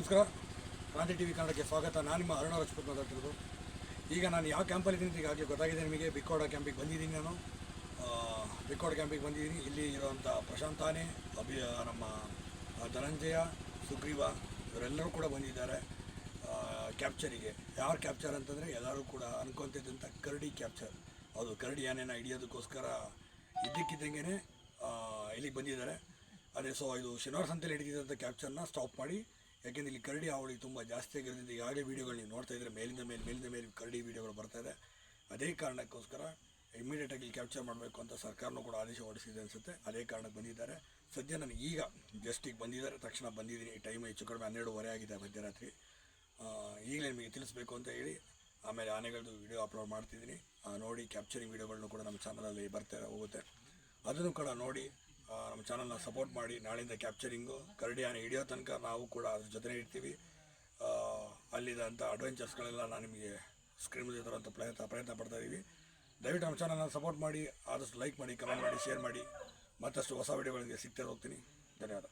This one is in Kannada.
ನಮಸ್ಕಾರ. ಕ್ರಾಂತಿ ಟಿ ವಿ ಕನ್ನಡಕ್ಕೆ ಸ್ವಾಗತ. ನಾನು ನಿಮ್ಮ ಅರುಣ ರಾಜ್ಪೂತ್ ಮಾತಾಡ್ತಿರೋದು ಈಗ ನಾನು ಯಾವ ಕ್ಯಾಂಪಲ್ಲಿ ಇದ್ದೀನಿ ಈಗ ಈಗಾಗಲೇ ಗೊತ್ತಾಗಿದೆ ನಿಮಗೆ. ಬಿಕ್ಕೋಡ ಕ್ಯಾಂಪಿಗೆ ಬಂದಿದ್ದೀನಿ ನಾನು. ಬಿಕ್ಕೋಡ ಕ್ಯಾಂಪಿಗೆ ಬಂದಿದ್ದೀನಿ. ಇಲ್ಲಿ ಇರುವಂಥ ಪ್ರಶಾಂತ್ ಆನೆ, ಅಭಿ ನಮ್ಮ ಧನಂಜಯ, ಸುಗ್ರೀವ ಇವರೆಲ್ಲರೂ ಕೂಡ ಬಂದಿದ್ದಾರೆ ಕ್ಯಾಪ್ಚರಿಗೆ ಯಾರು ಕ್ಯಾಪ್ಚರ್ ಅಂತಂದರೆ ಎಲ್ಲರೂ ಕೂಡ ಅನ್ಕೊತಿದ್ದಂಥ ಕರಡಿ ಕ್ಯಾಪ್ಚರ್ ಹೌದು, ಕರಡಿ ಆನೆನ ಹಿಡಿಯೋದಕ್ಕೋಸ್ಕರ ಇದ್ದಕ್ಕಿದ್ದಂಗೆ ಇಲ್ಲಿಗೆ ಬಂದಿದ್ದಾರೆ. ಅದೇ ಸೊ ಇದು ಶನಿವಾರ ಸಂತೆಯಲ್ಲಿ ಹಿಡಿದಿದ್ದಂಥ ಕ್ಯಾಪ್ಚರ್ನ ಸ್ಟಾಪ್ ಮಾಡಿ ಯಾಕೆಂದರೆ ಇಲ್ಲಿ ಕರಡಿ ಹಾವಳಿ ತುಂಬ ಜಾಸ್ತಿ ಆಗಿರೋದ್ರಿಂದ ಯಾವುದೇ ವೀಡಿಯೋಗಳು ನೀವು ನೋಡ್ತಾ ಇದ್ದರೆ ಮೇಲಿಂದ ಮೇಲೆ ಮೇಲಿಂದ ಮೇಲೆ ಕರಡಿ ವೀಡಿಯೋಗಳು ಬರ್ತಾ ಇದೆ. ಅದೇ ಕಾರಣಕ್ಕೋಸ್ಕರ ಇಮಿಡಿಯೇಟಾಗಿ ಕ್ಯಾಪ್ಚರ್ ಮಾಡಬೇಕು ಅಂತ ಸರ್ಕಾರನೂ ಕೂಡ ಆದೇಶ ಹೊರಡಿಸಿದೆ ಅನಿಸುತ್ತೆ. ಅದೇ ಕಾರಣಕ್ಕೆ ಬಂದಿದ್ದಾರೆ. ಸದ್ಯ ನಾನು ಈಗ ಜಸ್ಟಿಗೆ ಬಂದಿದ್ದಾರೆ. ತಕ್ಷಣ ಬಂದಿದ್ದೀನಿ. ಟೈಮ್ ಹೆಚ್ಚು ಕಡಿಮೆ ಹನ್ನೆರಡುವರೆ ಆಗಿದೆ ಮಧ್ಯರಾತ್ರಿ. ಈಗಲೇ ನಿಮಗೆ ತಿಳಿಸ್ಬೇಕು ಅಂತ ಹೇಳಿ ಆಮೇಲೆ ಆನೆಗಳದ್ದು ವೀಡಿಯೋ ಅಪ್ಲೋಡ್ ಮಾಡ್ತಿದ್ದೀನಿ. ನೋಡಿ ಕ್ಯಾಪ್ಚರಿಂಗ್ ವೀಡಿಯೋಗಳನ್ನೂ ಕೂಡ ನಮ್ಮ ಚಾನಲಲ್ಲಿ ಬರ್ತಾ ಹೋಗುತ್ತೆ. ಅದನ್ನು ಕೂಡ ನೋಡಿ ನಮ್ಮ ಚಾನಲ್ನ ಸಪೋರ್ಟ್ ಮಾಡಿ ನಾಳೆಯಿಂದ ಕ್ಯಾಪ್ಚರಿಂಗು ಕರಡಿ ಆನೆ ಹಿಡಿಯೋ ತನಕ ನಾವು ಕೂಡ ಅದ್ರ ಜೊತೆ ಇರ್ತೀವಿ. ಅಲ್ಲಿದ್ದಂಥ ಅಡ್ವೆಂಚರ್ಸ್ಗಳೆಲ್ಲ ನಾನು ನಿಮಗೆ ಸ್ಕ್ರೀನ್ ಮುಂದೆ ತರುವಂಥ ಪ್ರಯತ್ನ ಪ್ರಯತ್ನ ಪಡ್ತಾ ಇದ್ದೀವಿ. ದಯವಿಟ್ಟು ನಮ್ಮ ಚಾನಲ್ನ ಸಪೋರ್ಟ್ ಮಾಡಿ, ಆದಷ್ಟು ಲೈಕ್ ಮಾಡಿ ಕಮೆಂಟ್ ಮಾಡಿ ಶೇರ್ ಮಾಡಿ. ಮತ್ತಷ್ಟು ಹೊಸ ವಿಡಿಯೋಗಳಿಗೆ ಸಿಗ್ತಾ ಹೋಗ್ತೀನಿ. ಧನ್ಯವಾದ.